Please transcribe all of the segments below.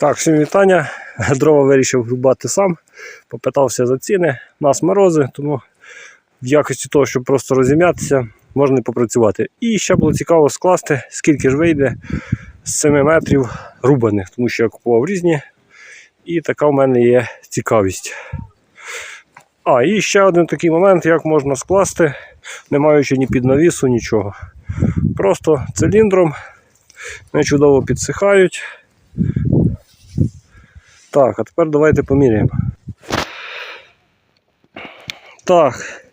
Так, всім вітання. Дрова вирішив рубати сам. Попитався за ціни. Нас морози, тому в якості того, щоб просто розім'ятися, можна і попрацювати. І ще було цікаво скласти, скільки ж вийде з 7 метрів рубаних, тому що я купував різні. І така в мене є цікавість. А, і ще один такий момент, як можна скласти, не маючи ні піднавісу, нічого. Просто циліндром вони чудово підсихають. Так, а тепер давайте поміряємо. Так.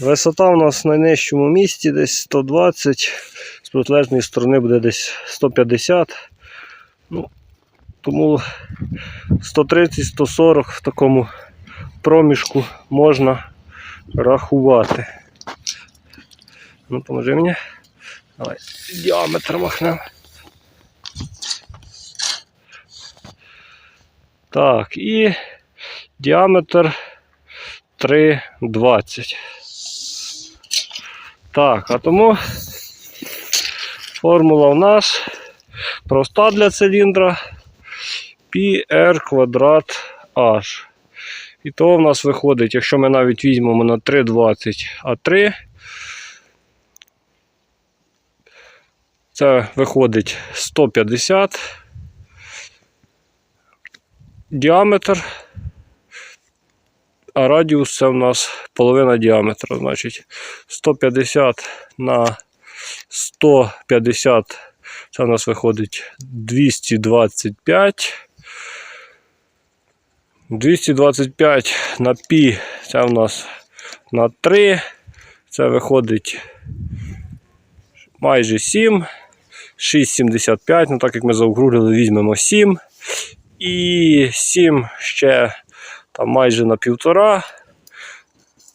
Висота у нас в найнижчому місці десь 120, з протилежної сторони буде десь 150. Ну, тому 130-140 в такому проміжку можна рахувати. Ну, поможи мені. Давай діаметр махнемо. Так, і діаметр 3,20. Так, а тому формула у нас проста для циліндра PR квадрат H. І то в нас виходить, якщо ми навіть візьмемо на 3,20 А3, це виходить 150 діаметр, а радіус це в нас половина діаметра. Значить 150 на 150 це в нас виходить 225. 225 на пі це в нас на 3. Це виходить майже 7. 6,75. Ну, так як ми заокруглили, візьмемо 7. І 7 ще там майже на півтора.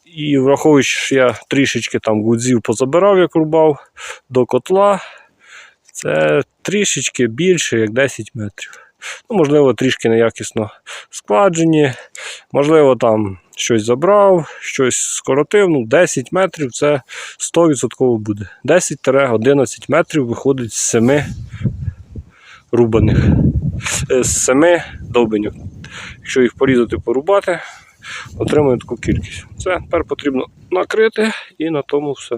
І враховуючи, що я трішечки там гудзів позабирав, як рубав до котла, це трішечки більше, як 10 метрів. Ну, можливо, трішки неякісно складжені, можливо, там щось забрав, щось скоротив. Ну, 10 метрів це 100% буде. 10-11 метрів виходить з 7 рубаних, з 7 довбенів. Якщо їх порізати, порубати, отримуємо таку кількість. Це тепер потрібно накрити і на тому все.